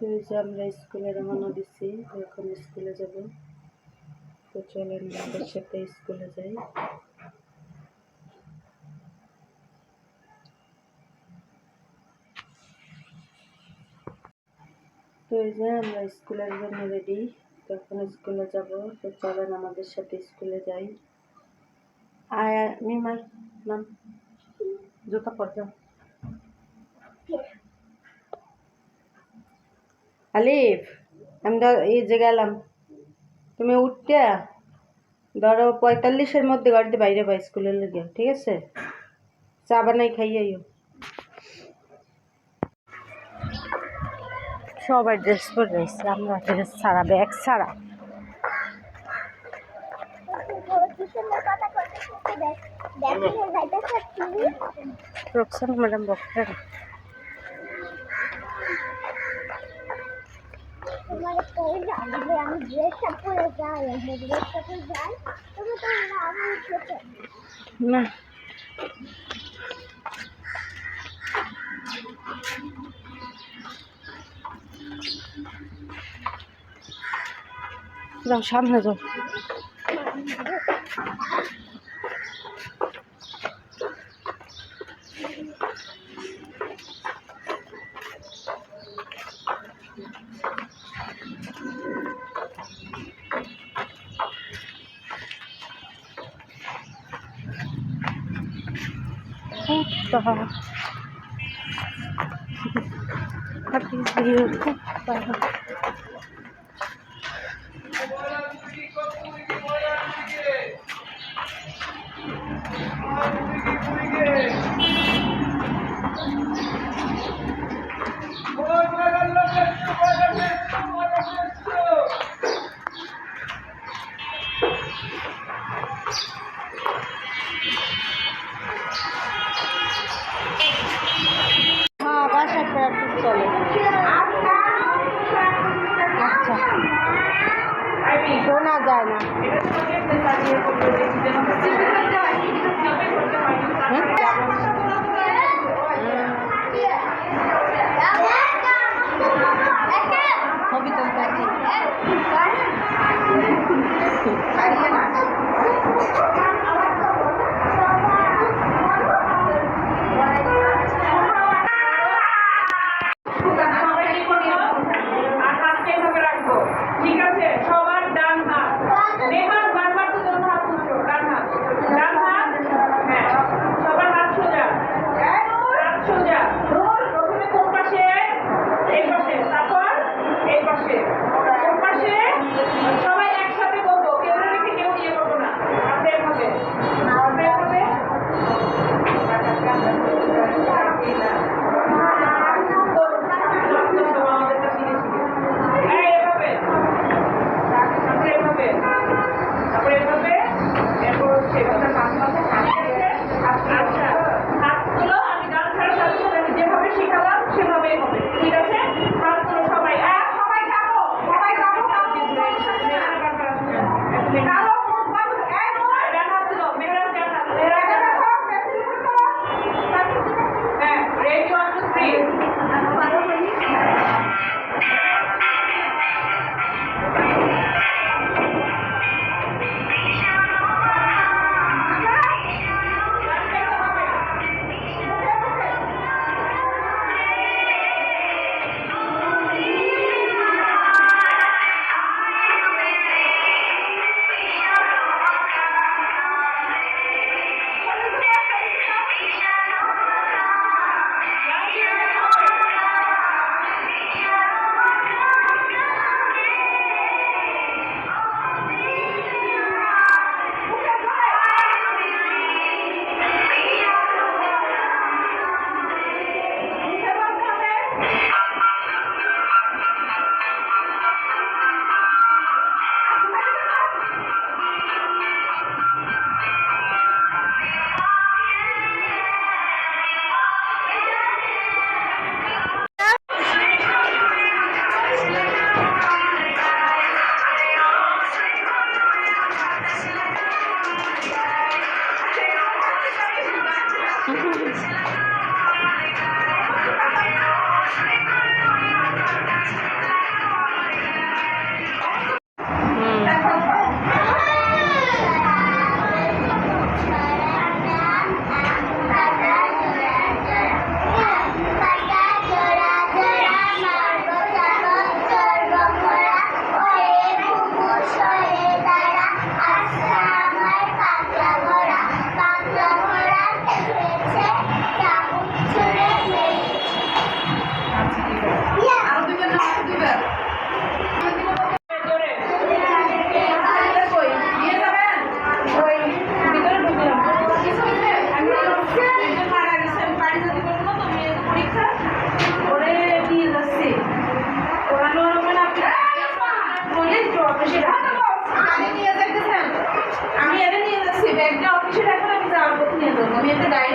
তো এই যে আমরা স্কুলে রওনা দিচ্ছি এখন স্কুলে যাব। তো চলেন আমাদের সাথে স্কুলে যাই। তো এই যে আমরা স্কুলের জন্য রেডি তো এখন স্কুলে যাব। তো চলেন আমাদের সাথে স্কুলে যাই। আয়, মিমার নাম জুতা পর যাও। আলিফ, আমি ধর এই যে গেলাম। তুমি উঠতে, ধরো পঁয়তাল্লিশের মধ্যে গাড়িতে বাইরে বা স্কুলের লেগে ঠিক আছে? চা বানাই খাইয়াইও সবাই ড্রেস পরে রয়েছে আমরা ড্রেস ছাড়া ব্যাগ ছাড়া। রোকসান ম্যাডাম বকতেন আমি ড্রেসটা পরে যাই আমি ড্রেসটা পরে যাই তবে আমি না। যাও সামনে যাও। pa. Happy beautiful pa.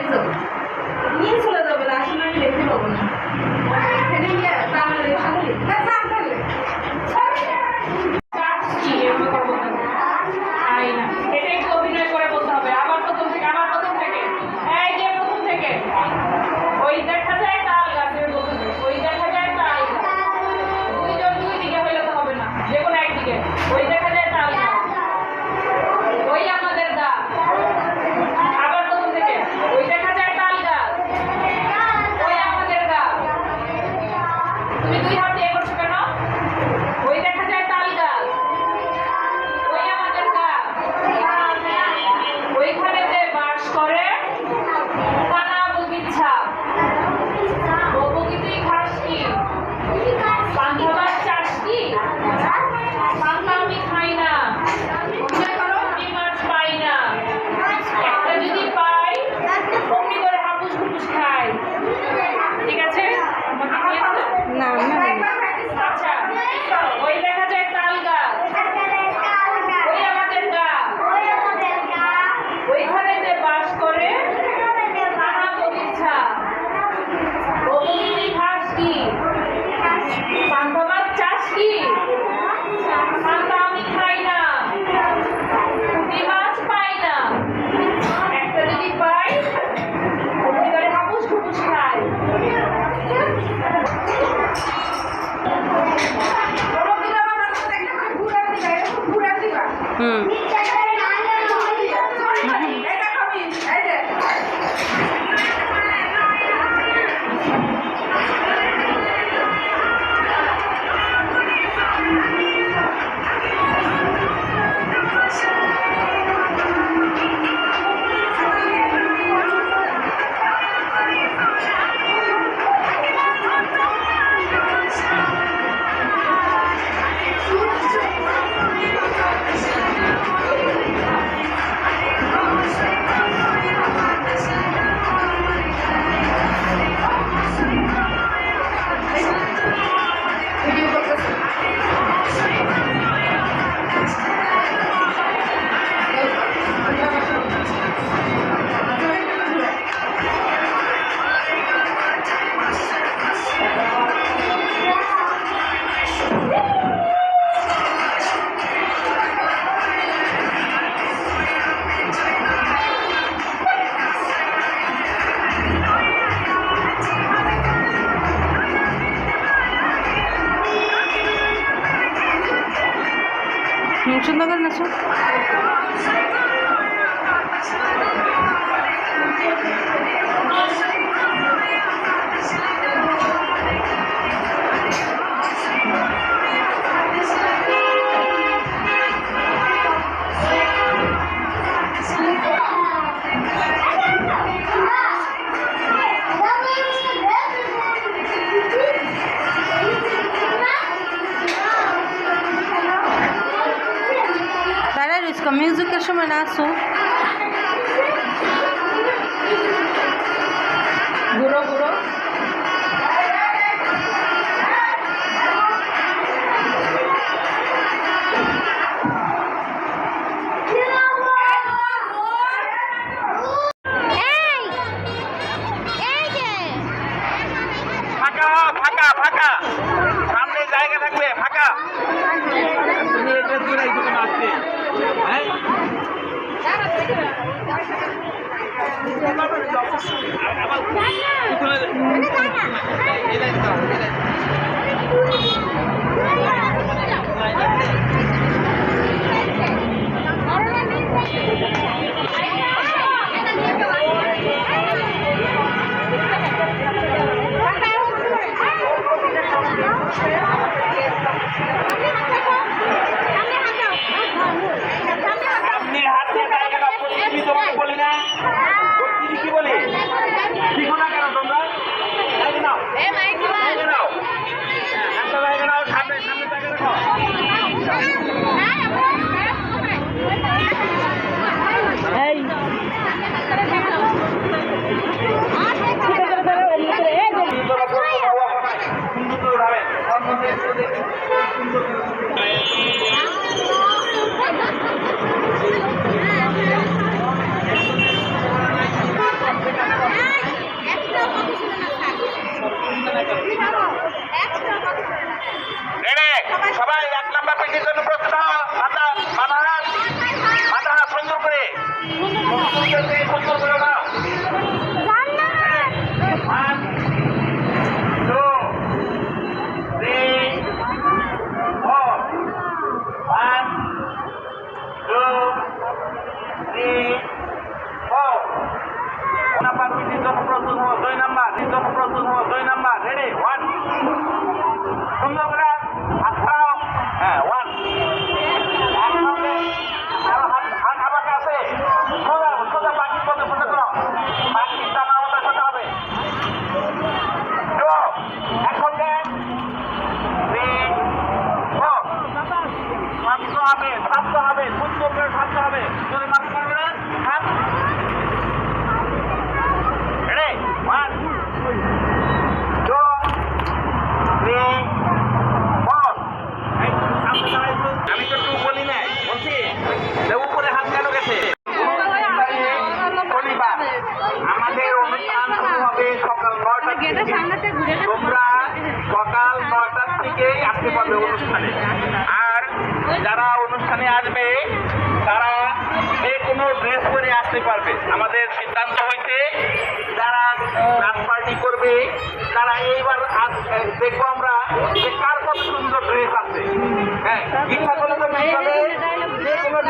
ಜಯಿಸಬಹುದು সবাই এক নাম্বার পেটির জন্য হও মাথা মাথা হাত মাথা হাত সুন্দর করে সুন্দর করে সুন্দর করে দাও One, two, three, four, আসতে পারবে অনুষ্ঠানে আর যারা অনুষ্ঠানে আসবে তারা যে কোনো ড্রেস পরে আসতে পারবে আমাদের সিদ্ধান্ত হয়েছে যারা নাচ পার্টি করবে তারা এইবার আজ- দেখব আমরা যে কার কত সুন্দর ড্রেস আছে হ্যাঁ ইচ্ছা করলে তো বিকালে যে কোনো ড্রেস পরে আসো তো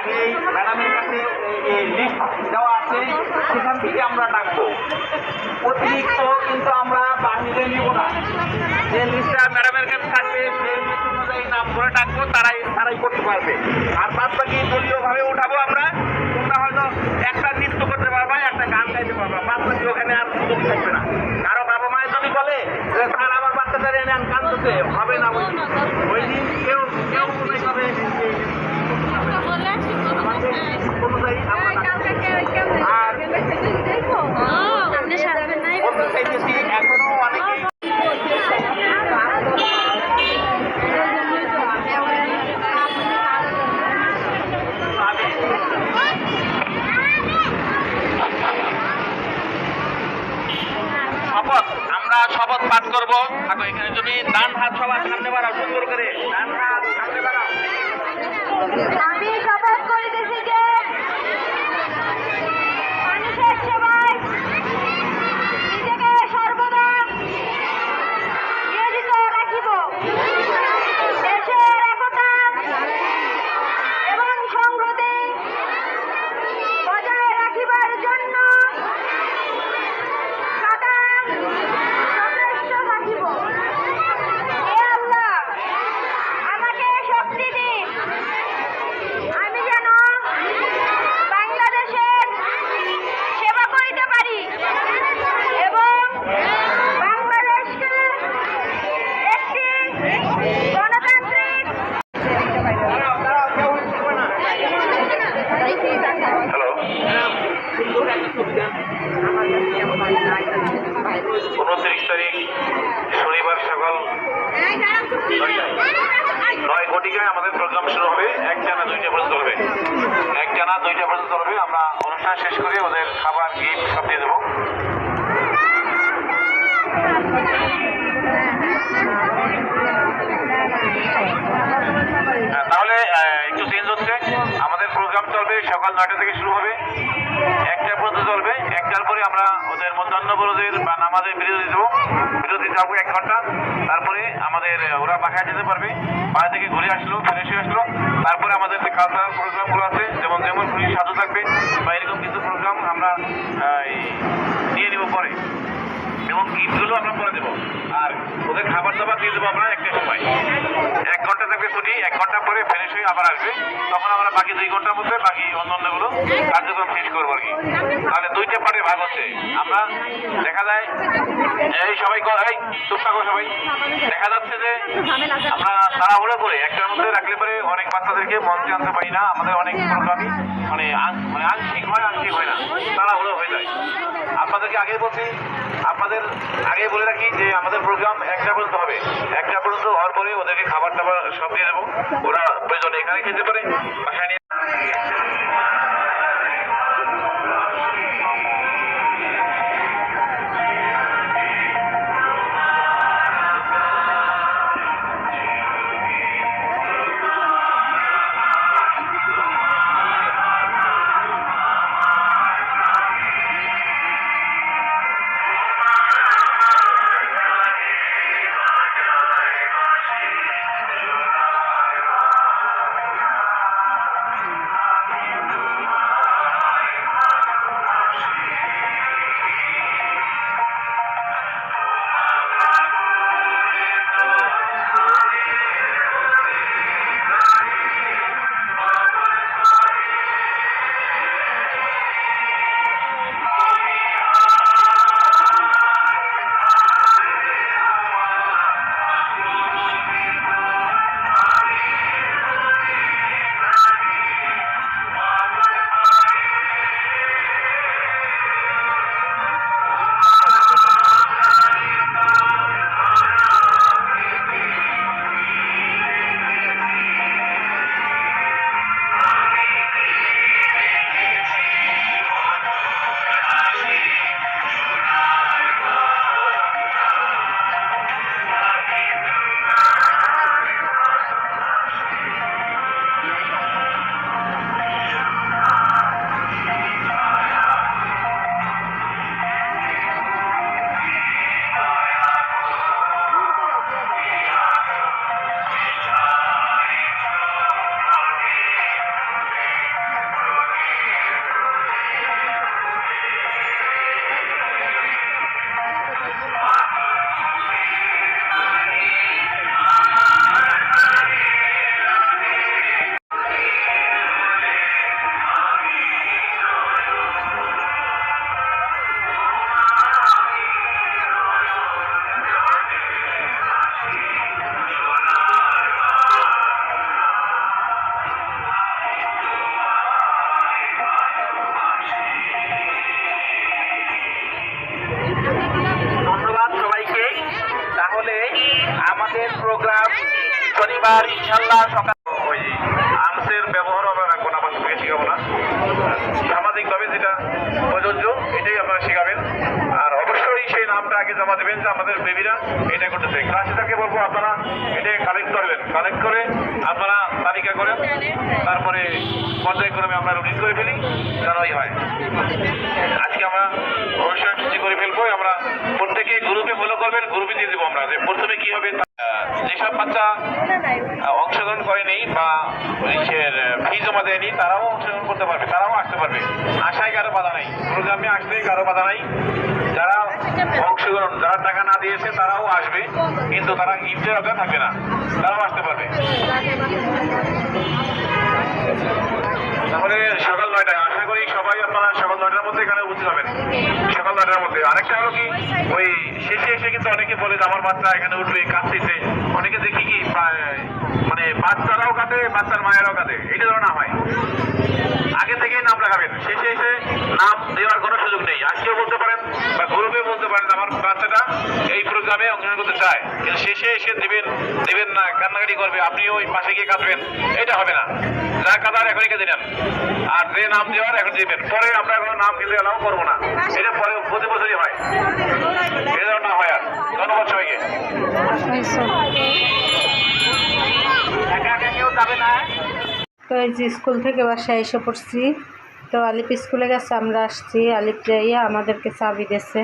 আগেই ম্যাডামের কাছে লিস্ট দেওয়া আছে, সেখান থেকে আমরা ডাকবো। অতিরিক্ত কিন্তু আমরা বাহিরে নিব না। যে লিস্টটা ম্যাডামের কাছে থাকবে, সেই লিস্ট অনুযায়ী নাম করে ডাকবো, তারাই তারাই করতে পারবে। আর বাদ বাকি দলীয়ভাবে উঠাবো আমরা তোমরা হয়তো একটা নৃত্য করতে পারবা একটা গান গাইতে পারবা বাদ বাকি ওখানে আর সুযোগ থাকবে না কারও বাবা মায়ের যদি বলে যে স্যার আমার বাচ্চাটা এনে আন কান্দছে হবে না ওই দিন ওই দিন কেউ কেউ মনে করে যে আমাদের অনুযায়ী আমরা ডাকবো। আর বলতে চাইতেছি এখনও অনেকেই পাবে শপথ আমরা শপথ পাঠ করব থাকো এখানে তুমি ডান হাত সবার সামনে বাড়াও সুন্দর করে ডান হাত সামনে বাড়াও আমি শপথ করিতেছি যে মানুষের সেবায় নিজেকে সর্বদা নিয়োজিত রাখিব দেশের একতা এবং সংহতি বজায় রাখিবার জন্য সদা সচেষ্ট থাকিব হে আল্লাহ আমাকে শক্তি দিন আমি যেন বাংলাদেশের সেবা করিতে পারি এবং বাংলাদেশকে একটি গণতান্ত্রিক দাঁড়াও দাঁড়াও কেউ উঠবে না হ্যালো উনত্রিশ তারিখ শনিবার সকাল নয় ঘটিকায় আমাদের প্রোগ্রাম শুরু হবে। দুইটা পর্যন্ত হবে দুইটা পর্যন্ত হবে আমরা অনুষ্ঠান শেষ করে ওদের খাবার গিফট সব দিয়ে দেবো। হ্যাঁ, তাহলে একটু চেঞ্জ হচ্ছে। আমাদের প্রোগ্রাম চলবে সকাল নয়টা থেকে শুরু হবে। একটা পর্যন্ত চলবে। একটার পরে আমরা ওদের মধ্যাহ্নবরোধের বা নামাজের বিরতি দেবো। বিরতি যাব এক ঘণ্টা। তারপরে আমাদের ওরা বাসায় যেতে পারবে। বাইরে থেকে ঘুরে আসলো, ফিরে এসে আসলো। তারপরে আমাদের যে কালচারাল প্রোগ্রামগুলো আছে, যেমন যেমন খুবই সাধু থাকবে, বা এরকম কিছু প্রোগ্রাম আমরা নিয়ে নিব পরে। এবং গিফটগুলো আমরা করে দেবো। আর ওদের খাবার দাবার দিয়ে দেবো আমরা একটা সময়। ঘণ্টা থাকবে ছুটি, এক ঘণ্টা পরে ফিনিশ হয়ে আবার আসবে। তখন আমরা বাকি দুই ঘণ্টার মধ্যে বাকি অন্যান্যগুলো কার্যক্রম শেষ করব আর কি। তাহলে দুইটা পার্টে ভাগ হচ্ছে। আমরা দেখা যায়, এই সবাই এই, চুপ থাকো সবাই। দেখা যাচ্ছে যে আমরা তাড়াহুড়ো করে একটার মধ্যে রাখলে পরে অনেক বাচ্চাদেরকে মঞ্চে আনতে পারি না। আমাদের অনেক প্রোগ্রামই মানে মানে আংশিক হয় আংশিক হয় না। তাড়াহুড়ো হয়ে যায়। আপনাদেরকে আগে বলছি, আপনাদের আগে বলে রাখি যে আমাদের প্রোগ্রাম একটা পর্যন্ত হবে। একটা পর্যন্ত হওয়ার পরে ওদেরকে খাবার টাবার সব দিয়ে দেবো। ওরা প্রয়োজন এখানে খেতে পারে, বাসায় অংশগ্রহণ করেনি বা ফি জমা দেয়নি, তারাও অংশগ্রহণ করতে পারবে, তারাও আসতে পারবে। আশায় কারও বাধা নাই। প্রোগ্রামে আসতে কারও বাধা নাই। যারা অংশগ্রহণ, যারা টাকা না দিয়েছে, তারাও আসবে, কিন্তু তারা গিফটের আওতায় থাকবে না। তারাও আসতে পারবে। তাহলে সকাল নয়টায় আশা করি সবাই আপনারা সকাল নয়টার মধ্যে এখানে উপস্থিত হবেন। সকাল নয়টার মধ্যে। আরেকটা হলো কি, ওই শেষে এসে কিন্তু অনেকে বলে যে, আমার বাচ্চা এখানে উঠবে, কাঁদতেছে। অনেকে দেখি কি মানে বাচ্চারাও কাঁদে, বাচ্চার মায়েরাও কাঁদে। এটা যেন না হয়। আগে থেকেই নাম রাখাবেন শেষে এসে নাম দেওয়ার কোনো সুযোগ নেই। আজকেও বলতে পারেন বা গ্রুপে বলতে পারেন, আমার বাচ্চাটা এই প্রোগ্রামে অংশগ্রহণ করতে চায়। কিন্তু শেষে এসে দেবেন দেবেন না, কান্নাকাটি করবে। আপনিও ওই পাশে গিয়ে কাঁদবেন। এটা হবে না। যা কাঁদার এখনই কেঁদে নেন। আর যে নাম দেওয়ার এখন দেবেন। পরে আমরা কোনো নাম কিন্তু এলাও করব না। এটা পরে প্রতি বছরই হয়। এটা না হয় আর। ধন্যবাদ সবাইকে একা একা কেউ যাবে না তো এই যে স্কুল থেকে বাসায় এসে পড়ছি। তো আলিপ স্কুলে গেছে, আমরা আসছি। আলিপ যাইয়া আমাদেরকে চাবি দিয়েছে।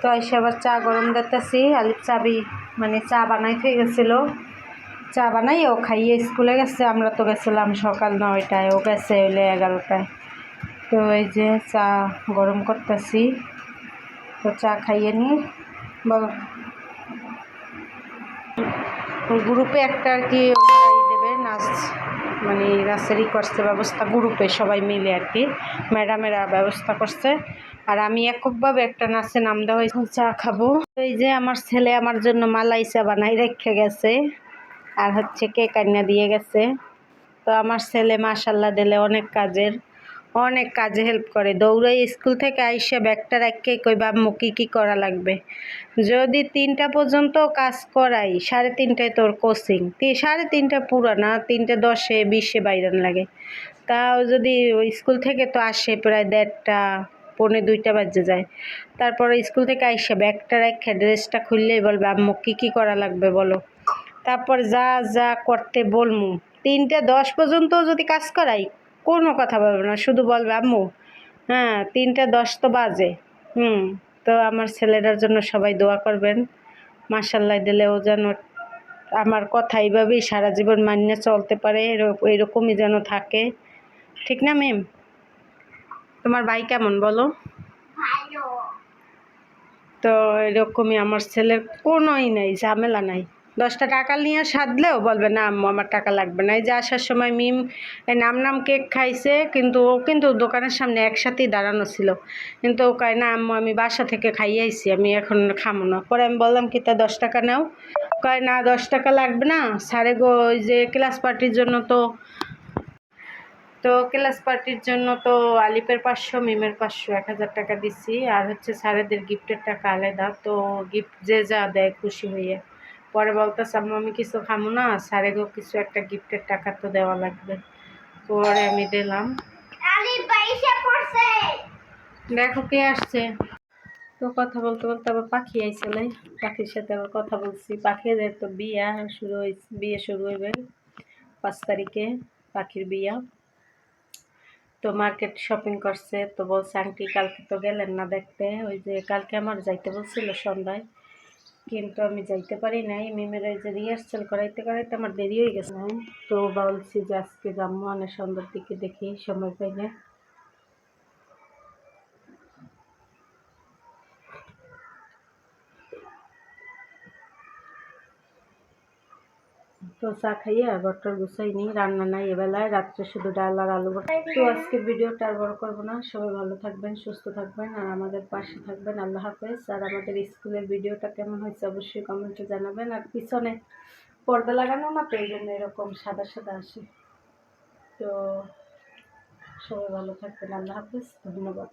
তো এসে আবার চা গরম দিতেছি। আলিপ চাবি মানে চা বানাই হয়ে গেছিল। চা বানাই, ও খাইয়ে স্কুলে গেছে। আমরা তো গেছিলাম সকাল নয়টায়। ও গেছে হইলে এগারোটায়। তো এই যে চা গরম করতেছি। তো চা খাইয়ে নি। বলো। গ্রুপে একটা আর কি নাচ মানে নাচেরই করছে ব্যবস্থা গ্রুপে সবাই মিলে আর কি। ম্যাডামেরা ব্যবস্থা করছে। আর আমি এককভাবে একটা নাচে নাম দেওয়া হয়েছে চা খাব। এই যে আমার ছেলে আমার জন্য মালাই চা বানাই রেখে গেছে আর হচ্ছে কে কান্না দিয়ে গেছে। তো আমার ছেলে মাশাল্লাহ দিলে অনেক কাজের। অনেক কাজে হেল্প করে। দৌড়াই স্কুল থেকে আইসে ব্যাগটা রাখকে কই, বাম্মু, কী কী করা লাগবে? যদি তিনটা পর্যন্ত কাজ করাই, সাড়ে তিনটায় তোর কোচিং সাড়ে তিনটা পুরো না, তিনটে দশে, বিশে বাইরান লাগে। তাও যদি স্কুল থেকে তো আসে প্রায় দেড়টা, পৌনে দুইটা বাজে যায়। তারপরে স্কুল থেকে আইসে ব্যাগটা রাখে ড্রেসটা খুললেই বলবে আম্মু কী কী করা লাগবে বলো? তারপর যা যা করতে বলমু। তিনটে দশ পর্যন্ত যদি কাজ করাই কোনো কথা বলবে না শুধু বলবে আম্মু হ্যাঁ তিনটে দশ তো বাজে হুম তো আমার ছেলেটার জন্য সবাই দোয়া করবেন। মাসাল্লাহ দিলে ও যেন আমার কথা এইভাবেই সারা জীবন মান্য চলতে পারে এরক- এরকমই যেন থাকে। ঠিক না ম্যাম তোমার ভাই কেমন বলো? তো এরকমই আমার ছেলের কোনোই নাই ঝামেলা নাই। দশটা টাকা নিয়ে সাধলেও বলবে, না আম্মু, আমার টাকা লাগবে না। এই যে আসার সময় মিম নাম নাম কেক খাইছে, কিন্তু ও কিন্তু দোকানের সামনে একসাথেই দাঁড়ানো ছিল। কিন্তু ও কয়, না আম্মু, আমি বাসা থেকে খাইয়ে আইছি, আমি এখন খামো না। পরে আমি বললাম, কি তা দশ টাকা নাও? কয়, না, দশ টাকা লাগবে না। সাড়ে গো, ওই যে ক্লাস পার্টির জন্য তো তো ক্লাস পার্টির জন্য তো আলিপের পাঁচশো, মিমের পাঁচশো, এক হাজার টাকা দিচ্ছি আর হচ্ছে স্যারেদের গিফটের টাকা আলাদা, তো গিফট যে যা দেয় খুশি হইয়ে পরে বলতেছে আম্মু আমি কিছু খামো না স্যারে গো কিছু একটা গিফটের টাকা তো দেওয়া লাগবে। পরে আমি দিলাম। দেখো কে আসছে। তো কথা বলতে বলতে আবার পাখি আইছিল পাখির সাথে আবার কথা বলছি। পাখিদের তো বিয়া শুরু হয়েছে বিয়ে শুরু হইবে পাঁচ তারিখে পাখির বিয়া। তো মার্কেট শপিং করছে তো বলছে আন্টি কালকে তো গেলেন না দেখতে। ওই যে কালকে আমার যাইতে বলছিল সন্ধ্যায়। কিন্তু আমি যাইতে পারি নাই। মেমের যে রিহার্সাল করাইতে করাইতে আমার দেরি হয়ে গেছে। তো বলছি যে আজকে যাব অনেক সন্ধ্যার দিকে দেখি সময় পাইলে। তো চা খাইয়ে ঘরটার গুছাই নি রান্না নাই এবেলায়, রাত্রে শুধু ডাল আর আলু। তো আজকে ভিডিওটা আর বড় করব না। সবাই ভালো থাকবেন, সুস্থ থাকবেন আর আমাদের পাশে থাকবেন। আল্লাহ হাফেজ। আর আমাদের স্কুলের ভিডিওটা কেমন হয়েছে অবশ্যই কমেন্টে জানাবেন। আর পিছনে পর্দা লাগানো না তো, এই জন্য এরকম সাদা সাদা আসে। তো সবাই ভালো থাকবেন। আল্লাহ হাফেজ। ধন্যবাদ।